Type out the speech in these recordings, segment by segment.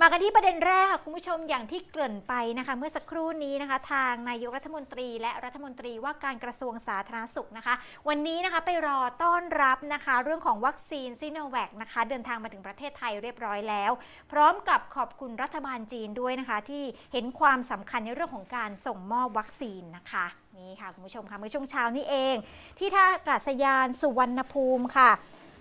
มากันที่ประเด็นแรกค่ะคุณผู้ชมอย่างที่เกริ่นไปนะคะ เมื่อสักครู่นี้นะคะ ทางนายกรัฐมนตรี และรัฐมนตรีว่าการกระทรวงสาธารณสุขนะคะ วันนี้นะคะไปรอต้อนรับนะคะ เรื่องของวัคซีนซิโนแวคนะคะ เดินทางมาถึงประเทศไทยเรียบร้อยแล้ว พร้อมกับขอบคุณรัฐบาลจีนด้วยนะคะ ที่เห็นความสำคัญในเรื่องของการส่งมอบวัคซีนนะคะนี่ค่ะคุณผู้ชมค่ะเมื่อช่วงเช้านี้เอง ที่ท่าอากาศยานสุวรรณภูมิค่ะ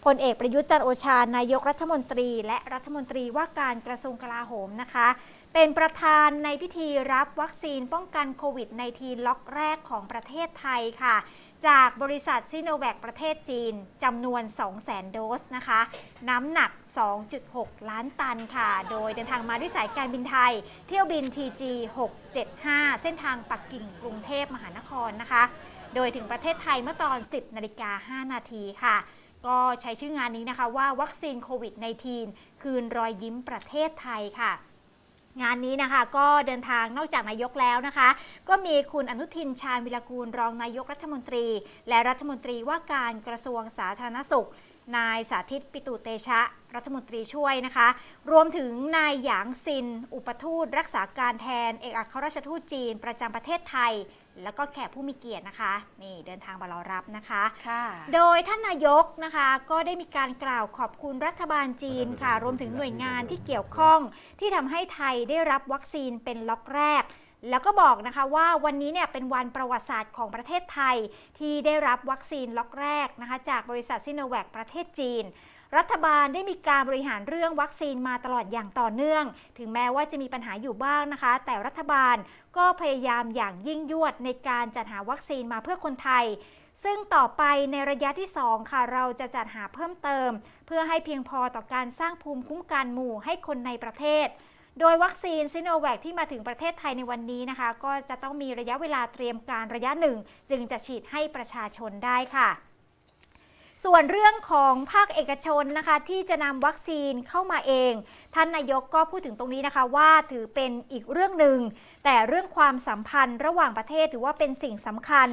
พลเอกประยุทธ์จันโอชานายกรัฐมนตรี และรัฐมนตรีว่าการกระทรวงกลาโหมนะคะ เป็นประธานในพิธีรับวัคซีนป้องกันโควิด -19 ล็อกแรกของประเทศไทยค่ะ จากบริษัทซิโนแวคประเทศจีนจำนวน 200,000 โดสนะคะ น้ำหนัก 2.6 ล้านตันค่ะ โดยเดินทางมาด้วยสายการบินไทย เที่ยวบิน TG 675 เส้นทางปักกิ่งกรุงเทพมหานครนะคะ โดยถึงประเทศไทยเมื่อตอน 10นาฬิกา5นาทีค่ะ ก็ใช้ชื่องานนี้นะคะว่าวัคซีนโควิด -19 คืนรอยยิ้มประเทศไทยค่ะงานนี้นะคะก็เดินทางนอกจากนายกแล้วนะคะ ก็มีคุณอนุทินชาญวิรกูลรองนายกรัฐมนตรี และรัฐมนตรีว่าการกระทรวงสาธารณสุข นายสาธิตปิตุเตชะ รัฐมนตรีช่วยนะคะ รวมถึงนายหยางซิน อุปทูตรักษาการแทน เอกอัครราชทูตจีน ประจำประเทศไทย แล้วก็แขกผู้มีเกียรตินะคะนี่เดินทางมารอรับนะคะค่ะ โดยท่านนายกนะคะก็ได้มีการกล่าวขอบคุณรัฐบาลจีนค่ะ รวมถึงหน่วยงานที่เกี่ยวข้องที่ทำให้ไทยได้รับวัคซีนเป็นล็อกแรก แล้วก็บอกนะคะว่าวันนี้เนี่ยเป็นวันประวัติศาสตร์ของประเทศไทย ที่ได้รับวัคซีนล็อกแรกนะคะจากบริษัทซิโนแวคประเทศจีน รัฐบาลได้มีการบริหารเรื่องวัคซีนมาตลอดอย่างต่อเนื่อง ถึงแม้ว่าจะมีปัญหาอยู่บ้างนะคะ แต่รัฐบาลก็พยายามอย่างยิ่งยวดในการจัดหาวัคซีนมาเพื่อคนไทยซึ่งต่อไปในระยะที่ 2 ค่ะ เราจะจัดหาเพิ่มเติม เพื่อให้เพียงพอต่อการสร้างภูมิคุ้มกันหมู่ให้คนในประเทศ โดยวัคซีนซิโนแวคที่มาถึงประเทศไทยในวันนี้นะคะ ก็จะต้องมีระยะเวลาเตรียมการระยะหนึ่ง จึงจะฉีดให้ประชาชนได้ค่ะส่วนเรื่องของภาคเอกชนนะคะที่จะนำวัคซีนเข้ามาเอง ท่านนายกก็พูดถึงตรงนี้นะคะ ว่าถือเป็นอีกเรื่องหนึ่ง แต่เรื่องความสัมพันธ์ระหว่างประเทศถือว่าเป็นสิ่งสำคัญ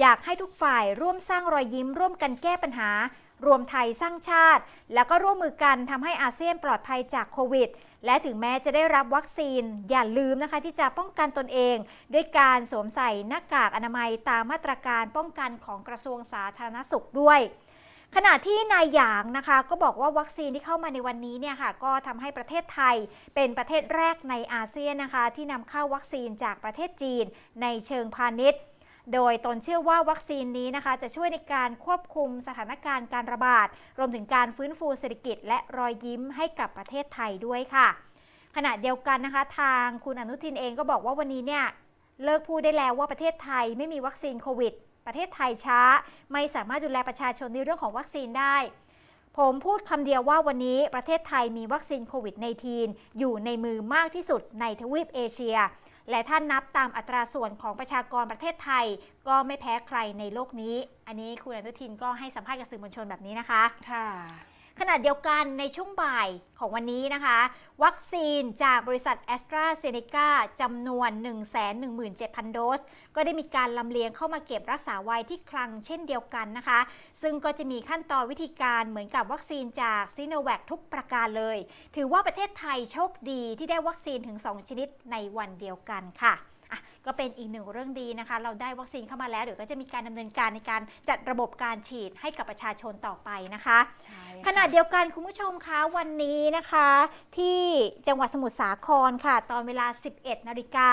อยากให้ทุกฝ่ายร่วมสร้างรอยยิ้ม ร่วมกันแก้ปัญหา รวมไทยสร้างชาติ แล้วก็ร่วมมือกันทำให้อาเซียนปลอดภัยจากโควิด และถึงแม้จะได้รับวัคซีนอย่าลืมนะคะที่จะป้องกันตนเอง ด้วยการสวมใส่หน้ากากอนามัยตามมาตรการป้องกันของกระทรวงสาธารณสุขด้วยขณะที่นายหยางนะคะก็บอกว่าวัคซีนที่เข้ามาในวันนี้เนี่ยค่ะก็ทำให้ประเทศไทยเป็นประเทศแรกในอาเซียนนะคะ ที่นำเข้าวัคซีนจากประเทศจีนในเชิงพาณิชย์ โดยตนเชื่อว่าวัคซีนนี้นะคะ จะช่วยในการควบคุมสถานการณ์การระบาด รวมถึงการฟื้นฟูเศรษฐกิจ และรอยยิ้มให้กับประเทศไทยด้วยค่ะ ขณะเดียวกันนะคะ ทางคุณอนุทินเองก็บอกว่าวันนี้เนี่ยเลิกพูดได้แล้วว่าประเทศไทยไม่มีวัคซีนโควิด ประเทศไทยช้า ไม่สามารถดูแลประชาชนในเรื่องของวัคซีนได้ ผมพูดคำเดียวว่าวันนี้ประเทศไทยมีวัคซีนโควิด -19 อยู่ในมือมากที่สุดในทวีปเอเชีย และถ้านับตามอัตราส่วนของประชากรประเทศไทย ก็ไม่แพ้ใครในโลกนี้ อันนี้คุณอนุทินก็ให้สัมภาษณ์กับสื่อมวลชนแบบนี้นะคะ ค่ะ ขณะเดียวกันในช่วงบ่ายของวันนี้นะคะ วัคซีนจากบริษัทแอสตราเซเนกาจำนวน 117,000 โดส ก็ได้มีการลำเลียงเข้ามาเก็บรักษาไว้ที่คลังเช่นเดียวกันนะคะ ซึ่งก็จะมีขั้นตอนวิธีการเหมือนกับวัคซีนจากซีโนแวคทุกประการเลย ถือว่าประเทศไทยโชคดีที่ได้วัคซีนถึง 2 ชนิดในวันเดียวกันค่ะอะก็เป็นอีกหนึ่งเรื่องดีนะคะ เราได้วัคซีนเข้ามาแล้วเดี๋ยวก็จะมีการดำเนินการในการจัดระบบการฉีดให้กับประชาชนต่อไปนะคะ ใช่ ขณะเดียวกันคุณผู้ชมคะวันนี้นะคะ ที่จังหวัดสมุทรสาครค่ะ ตอนเวลา 11 นาฬิกา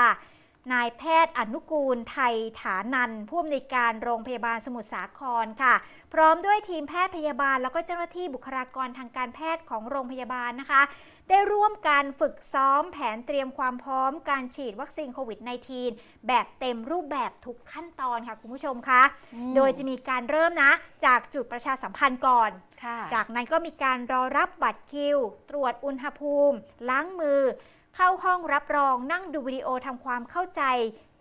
นายแพทย์อนุกูลไทยฐานันท์ผู้อำนวยการโรงพยาบาลสมุทรสาครค่ะ พร้อมด้วยทีมแพทย์พยาบาล แล้วก็เจ้าหน้าที่บุคลากรทางการแพทย์ของโรงพยาบาลนะคะ ได้ร่วมการฝึกซ้อมแผนเตรียมความพร้อมการฉีดวัคซีนโควิด -19 แบบเต็มรูปแบบทุกขั้นตอนค่ะคุณผู้ชมคะอืมโดยจะมีการเริ่มนะ จากจุดประชาสัมพันธ์ก่อนค่ะจากนั้นก็มีการรอรับบัตรคิว ตรวจอุณหภูมิ ล้างมือ เข้าห้องรับรองนั่งดูวิดีโอทำความเข้าใจ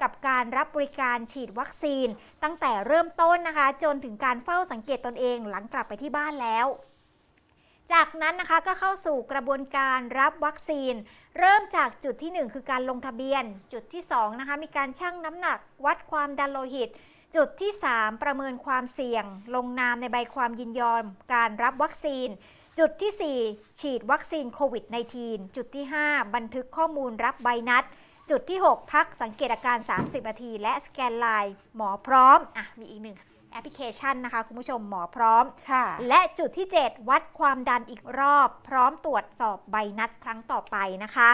กับการรับบริการฉีดวัคซีน ตั้งแต่เริ่มต้นนะคะ จนถึงการเฝ้าสังเกตตนเองหลังกลับไปที่บ้านแล้ว จากนั้นนะคะก็เข้าสู่กระบวนการรับวัคซีน เริ่มจากจุดที่ 1 คือการลงทะเบียน จุดที่2นะคะมีการชั่งน้ำหนัก วัดความดันโลหิต จุดที่ 3 ประเมินความเสี่ยง ลงนามในใบความยินยอม การรับวัคซีน จุดที่ 4 ฉีดวัคซีนโควิด -19 จุดที่ 5 บันทึกข้อมูลรับใบนัด จุดที่ 6 พักสังเกตอาการ 30 นาที และสแกนไลน์หมอพร้อมอะมีอีกหนึ่ง แอปพลิเคชันนะคะคุณผู้ชมหมอพร้อม ค่ะ และจุดที่ 7 วัดความดันอีกรอบ พร้อมตรวจสอบใบนัดครั้งต่อไปนะคะ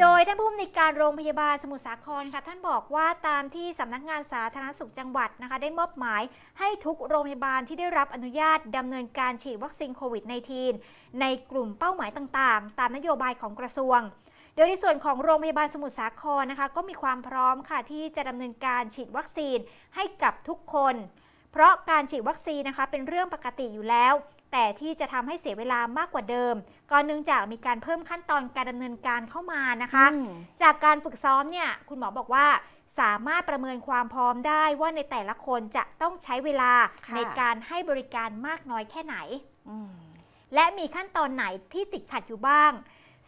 โดยท่านผู้อำนวยการโรงพยาบาลสมุทรสาครค่ะ ท่านบอกว่าตามที่สำนักงานสาธารณสุขจังหวัดนะคะ ได้มอบหมายให้ทุกโรงพยาบาลที่ได้รับอนุญาตดำเนินการฉีดวัคซีนโควิด -19 ในกลุ่มเป้าหมายต่างๆ ตามนโยบายของกระทรวง โดยในส่วนของโรงพยาบาลสมุทรสาครนะคะ ก็มีความพร้อมค่ะที่จะดำเนินการฉีดวัคซีนให้กับทุกคน เพราะการฉีดวัคซีนนะคะเป็นเรื่องปกติอยู่แล้ว แต่ที่จะทำให้เสียเวลามากกว่าเดิม ก็เนื่องจากมีการเพิ่มขั้นตอนการดำเนินการเข้ามานะคะอืมจากการฝึกซ้อมเนี่ยคุณหมอบอกว่าสามารถประเมินความพร้อมได้ว่าในแต่ละคนจะต้องใช้เวลาค่ะในการให้บริการมากน้อยแค่ไหนอืมและมีขั้นตอนไหนที่ติดขัดอยู่บ้าง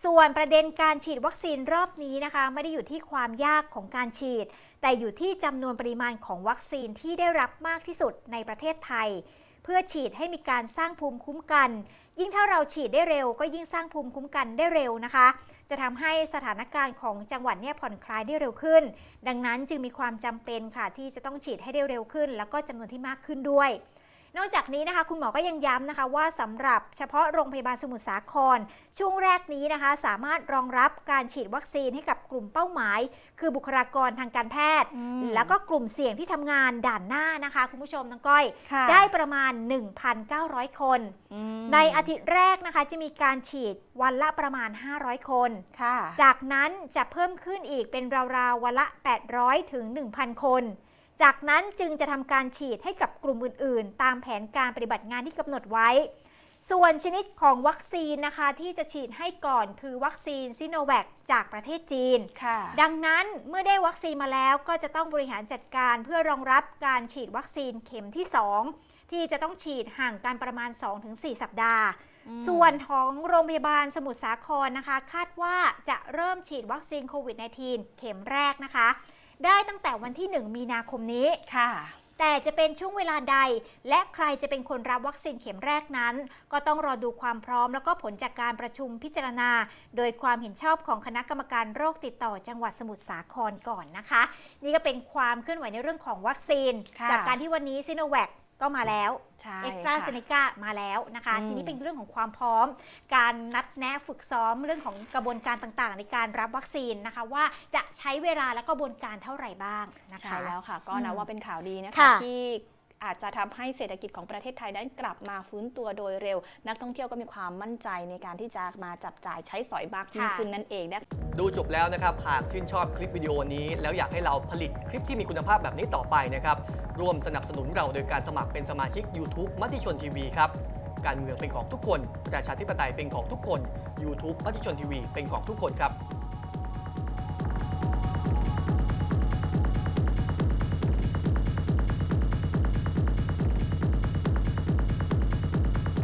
ส่วนประเด็นการฉีดวัคซีนรอบนี้นะคะ ไม่ได้อยู่ที่ความยากของการฉีด แต่อยู่ที่จำนวนปริมาณของวัคซีนที่ได้รับมากที่สุดในประเทศไทย เพื่อฉีดให้มีการสร้างภูมิคุ้มกัน ยิ่งถ้าเราฉีดได้เร็ว ก็ยิ่งสร้างภูมิคุ้มกันได้เร็วนะคะ จะทำให้สถานการณ์ของจังหวัดเนี่ยผ่อนคลายได้เร็วขึ้น ดังนั้นจึงมีความจำเป็นค่ะที่จะต้องฉีดให้ได้เร็วขึ้น แล้วก็จำนวนที่มากขึ้นด้วย นอกจากนี้นะคะ คุณหมอก็ยังย้ำนะคะว่าสำหรับเฉพาะโรงพยาบาลสมุทรสาคร ช่วงแรกนี้นะคะ สามารถรองรับการฉีดวัคซีนให้กับกลุ่มเป้าหมาย คือบุคลากรทางการแพทย์อืมแล้วก็กลุ่มเสี่ยงที่ทำงานด่านหน้านะคะ คุณผู้ชมน้องก้อยค่ะได้ประมาณ 1,900 คนอืมในอาทิตย์แรกนะคะจะมีการฉีดวันละประมาณ 500 คนค่ะจากนั้นจะเพิ่มขึ้นอีกเป็นราวๆวันละ 800ถึง1,000 คน จากนั้นจึงจะทำการฉีดให้กับกลุ่มอื่น ๆ ตามแผนการปฏิบัติงานที่กำหนดไว้ ส่วนชนิดของวัคซีนนะคะที่จะฉีดให้ก่อนคือวัคซีนซิโนแวคจากประเทศจีนค่ะดังนั้นเมื่อได้วัคซีนมาแล้วก็จะต้องบริหารจัดการเพื่อรองรับการฉีดวัคซีนเข็มที่ 2 ที่จะต้องฉีดห่างกันประมาณ 2-4 สัปดาห์ส่วนของโรงพยาบาลสมุทรสาครนะคะ คาดว่าจะเริ่มฉีดวัคซีนโควิด -19 เข็มแรกนะคะ ได้ตั้งแต่วันที่ 1 มีนาคมนี้ค่ะ แต่จะเป็นช่วงเวลาใด และใครจะเป็นคนรับวัคซีนเข็มแรกนั้น ก็ต้องรอดูความพร้อม แล้วก็ผลจากการประชุมพิจารณา โดยความเห็นชอบของคณะกรรมการโรคติดต่อจังหวัดสมุทรสาครก่อนนะคะ นี่ก็เป็นความเคลื่อนไหวในเรื่องของวัคซีนค่ะจากการที่วันนี้ซิโนแวค ก็มาแล้วใช่เอ็กซ์ตราเซค่ะเนกามาแล้วนะคะ อืม ทีนี้เป็นเรื่องของความพร้อม การนัดแนะฝึกซ้อมเรื่องของกระบวนการต่างๆ ในการรับวัคซีนนะคะ ว่าจะใช้เวลาและกระบวนการเท่าไหร่บ้างนะคะ ใช่แล้วค่ะ ก็อืนัมบว่าเป็นข่าวดีนะคะ ค่ะที่ อาจจะทำให้เศรษฐกิจของประเทศไทยนั้นกลับมาฟื้นตัวโดยเร็ว นักท่องเที่ยวก็มีความมั่นใจในการที่จะมาจับจ่ายใช้สอยมากยิ่งขึ้นนั่นเองนะดูจบแล้วนะครับหากชื่นชอบคลิปวิดีโอนี้ แล้วอยากให้เราผลิตคลิปที่มีคุณภาพแบบนี้ต่อไปนะครับร่วมสนับสนุนเราโดยการสมัครเป็นสมาชิก YouTube มติชนทีวีครับการเมืองเป็นของทุกคน ประชาธิปไตยเป็นของทุกคน YouTube มติชนทีวีเป็นของทุกคนครับ